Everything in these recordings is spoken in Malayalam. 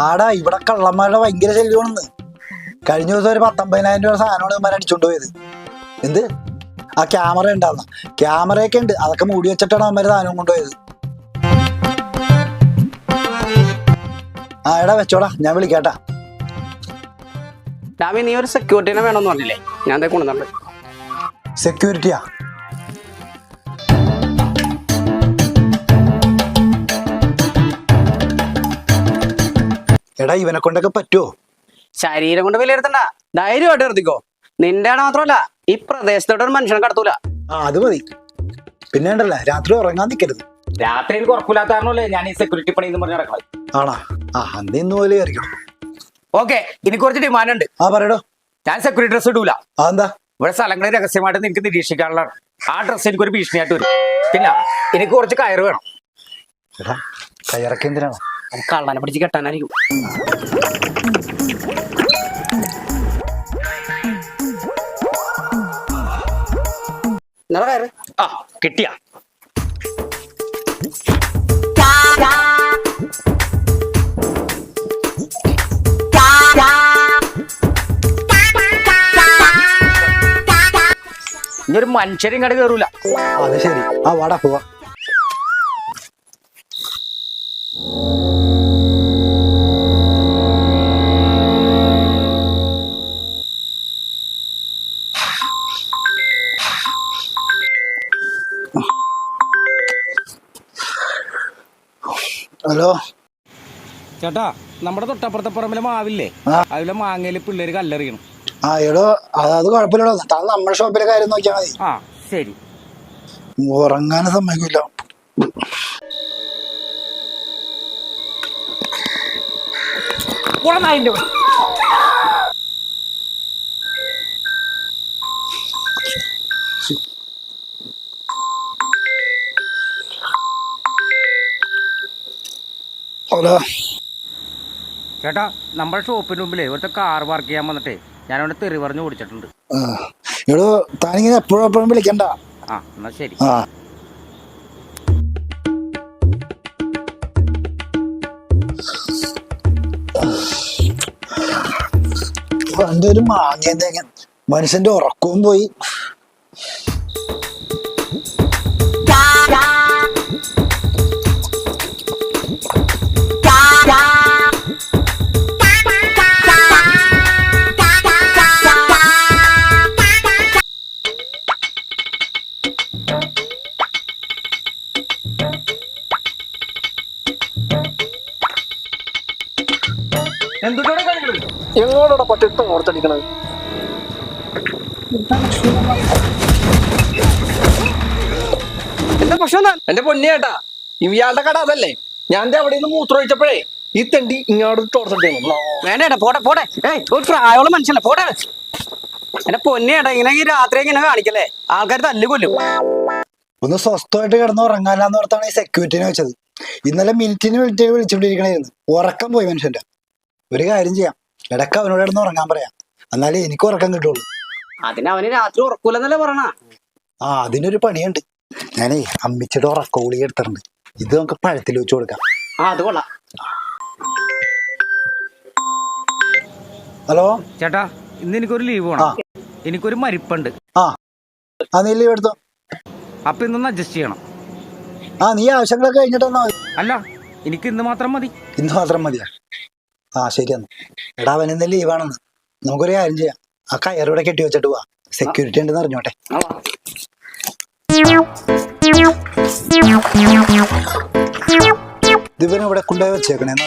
ആടാ ഇവിടെ കള്ളന്മാരുടെ ഭയങ്കര ശല്യമാണെന്ന്. കഴിഞ്ഞ ദിവസം ഒരു പത്തൊമ്പതിനായിരം രൂപ സാധനമാണ് ഇവന്മാർ അടിച്ചുകൊണ്ട് പോയത്. എന്ത്? ആ ക്യാമറ ഉണ്ടാവുന്ന ക്യാമറയൊക്കെ ഉണ്ട്. അതൊക്കെ മൂടി വെച്ചിട്ടാണ് അവന്മാർ സാധനം കൊണ്ടുപോയത്. ആ എടാ വെച്ചോടാ. ഞാൻ വിളിക്കാട്ടാ. ഡാമി നീ ഒരു സെക്യൂരിറ്റീനെ വേണമെന്ന് പറഞ്ഞില്ലേ? ഞാൻ കൊണ്ടുവന്നിട്ടുണ്ട് സെക്യൂരിറ്റിയാ എടാ ഇവനെ കൊണ്ടൊക്കെ പറ്റുമോ ശരീരം കൊണ്ട് വിലയിരുത്തണ്ട. ധൈര്യമായിട്ട് നിർത്തിക്കോ. നിന്റെ ആണ് മാത്രമല്ല ഈ പ്രദേശത്തോട്ട് ഒരു മനുഷ്യനെ കടത്തൂല. ആ അത് മതി. പിന്നെ ഉണ്ടല്ലേ രാത്രി ഉറങ്ങാൻ നിൽക്കരുത് രാത്രി എനിക്ക് ഉറപ്പില്ലാത്ത കാരണമല്ലേ ഞാൻ ഈ സെക്യൂരിറ്റി പണി എന്ന് പറഞ്ഞ് നടക്കണം ആണോ? ആ അന്ന് ഇന്ന് പോലെ അറിയണം ഓക്കെ ഇനി കുറച്ച് ഡിമാൻഡ് ഉണ്ട്. ആ പറയടോ. ഞാൻ സെക്യൂരിറ്റി ഡ്രസ് ഇടൂല. അതെന്താ ഇവിടെ സ്ഥലങ്ങളെ രഹസ്യമായിട്ട് നിനക്ക് നിരീക്ഷിക്കാനുള്ളതാണ്. ആ ഡ്രസ്സ് എനിക്കൊരു ഭീഷണിയായിട്ട് വരും. പിന്നെ എനിക്ക് കുറച്ച് കയറ് വേണം. എടാ കയറൊക്കെ എന്തിനാണോ? കള്ളനെ പിടിച്ച് കെട്ടാനായിരിക്കും. ആ കിട്ടിയ. ഇനി ഒരു മനുഷ്യരും കട കയറൂല അത് ശരി. ആ വാടാ പോവാ. ഹലോ. ചേട്ടാ നമ്മുടെ തൊട്ടപ്പുറത്തെ പറമ്പിലെ മാവില്ലേ. അതിലെ മാങ്ങയിൽ പിള്ളേര് കല്ലെറിയണം. ആ എടോ അത് കുഴപ്പമില്ലടോ. താൻ നമ്മുടെ ഷോപ്പിലെ കാര്യം നോക്കിയാൽ മതി. ആ ശരി. ഉറങ്ങാനും സമ്മതിക്കില്ല ഹലോ ചേട്ടാ നമ്മുടെ ഷോപ്പിന് മുമ്പിലേ ഇവിടുത്തെ കാർ വർക്ക് ചെയ്യാൻ വന്നിട്ടേ ഞാൻ അവിടെ തെറി പറഞ്ഞു ഓടിച്ചിട്ടുണ്ട്. എടോ താനിങ്ങനെ എപ്പോഴും എപ്പോഴും വിളിക്കണ്ട. ആ എന്നാ ശരി. ആ. എന്റെ ഒരു മാങ്ങേന്തേക്കൻ മനുഷ്യന്റെ ഉറക്കവും പോയി. എന്തുകൊണ്ടാണ് കാണിക്കുന്നത് എങ്ങോട്ടാ പട്ടിട്ട് ഓർത്തടിക്കണത് എന്റെ പ്രശ്നം എന്റെ പൊന്നിയേട്ടാ ഇയാളുടെ കട അതല്ലേ. ഞാൻ ദേ അവിടെ നിന്ന് മൂത്രമൊഴിച്ചപ്പോഴേ ഈ തെണ്ടി ഇങ്ങോട്ട് ടോർച്ചർ വേണ്ടേട്ടാ പോട്ടെ പോട്ടെ ഏയ് ഒരു പ്രായമുള്ള മനുഷ്യല്ലേ പോട്ടെ എന്റെ പൊന്നിയേട്ടാ ഇങ്ങനെ ഈ രാത്രി ഇങ്ങനെ കാണിക്കല്ലേ? ആൾക്കാർ തല്ലു കൊല്ലും. ഒന്ന് സ്വസ്ഥമായിട്ട് കിടന്ന് ഉറങ്ങാനാന്ന് ഓർത്താണ് ഈ സെക്യൂരിറ്റിനെ വെച്ചത്. ഇന്നലെ മിനിറ്റിന് മിനിറ്റ് വിളിച്ചോണ്ടിരിക്കണായിരുന്നു. ഉറക്കം പോയി മനുഷ്യന്റെ. ഒരു കാര്യം ചെയ്യാം. ഇടയ്ക്ക് അവനോട് ഇടന്ന് ഉറങ്ങാൻ പറയാം. എന്നാലേ എനിക്ക് ഉറക്കം കിട്ടുള്ളൂ. അതിന് അവന് രാത്രി ഉറക്കൂലെന്നല്ലേ പറയണ? ആ അതിനൊരു പണിയുണ്ട്. ഞാനേ അമ്മിച്ചിട്ട് ഉറക്കോളി എടുത്തിട്ടുണ്ട്. ഇത് നമുക്ക് പഴത്തിൽ വെച്ച് കൊടുക്കാം. ആ അത് കൊള്ളാം. ഹലോ? ചേട്ടാ ഇന്ന് എനിക്കൊരു ലീവ്. വേണം. എനിക്കൊരു മരിപ്പുണ്ട്. ആ. ആ നീ ലീവ് എടുത്തോ? അപ്പൊ ഇന്നൊന്ന് അഡ്ജസ്റ്റ് ചെയ്യണം. ആ നീ ആവശ്യങ്ങളൊക്കെ കഴിഞ്ഞിട്ടെന്നാ അല്ല എനിക്ക് ഇന്ന് മാത്രം മതി. ഇന്ന് മാത്രം മതിയാ. ആ ശരിയെന്ന്. എന്നാ എടാ ഇന്ന് ലീവാണെന്ന് നമുക്കൊരു കാര്യം ചെയ്യാം. ആ കയറിവിടെ കെട്ടി വെച്ചിട്ട് പോവാ. സെക്യൂരിറ്റി ഉണ്ടെന്ന് അറിഞ്ഞോട്ടെ. ദിവൻ ഇവിടെ കൊണ്ടുപോയി വെച്ചേക്കണേ എന്നാ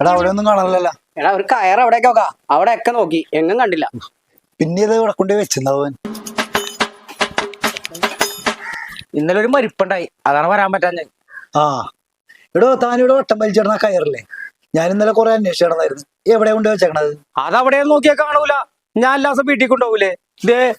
എടാ അവിടെ ഒന്നും കാണാനല്ല എടാ ഒരു കയർ അവിടേക്ക് നോക്കാം. അവിടെ ഒക്കെ നോക്കി. എങ്ങും കണ്ടില്ല. പിന്നെ ഇത് ഇവിടെ കൊണ്ടുപോയി വെച്ചിണ്ടാവൻ ഇന്നലെ ഒരു മരിപ്പുണ്ടായി. അതാണ് വരാൻ പറ്റാഞ്ഞ ആ. എടോ താനിവിടെ വട്ടം വലിച്ചിടുന്ന കയറില്ലേ? ഞാൻ ഇന്നലെ കുറെ അന്വേഷിച്ചിടന്നായിരുന്നു എവിടെ കൊണ്ട് വെച്ചേക്കണത്? അതവിടെ നോക്കിയാൽ കാണൂല. ഞാൻ എല്ലാ ദിവസം വീട്ടിൽ കൊണ്ടുപോകൂലേ? ദേ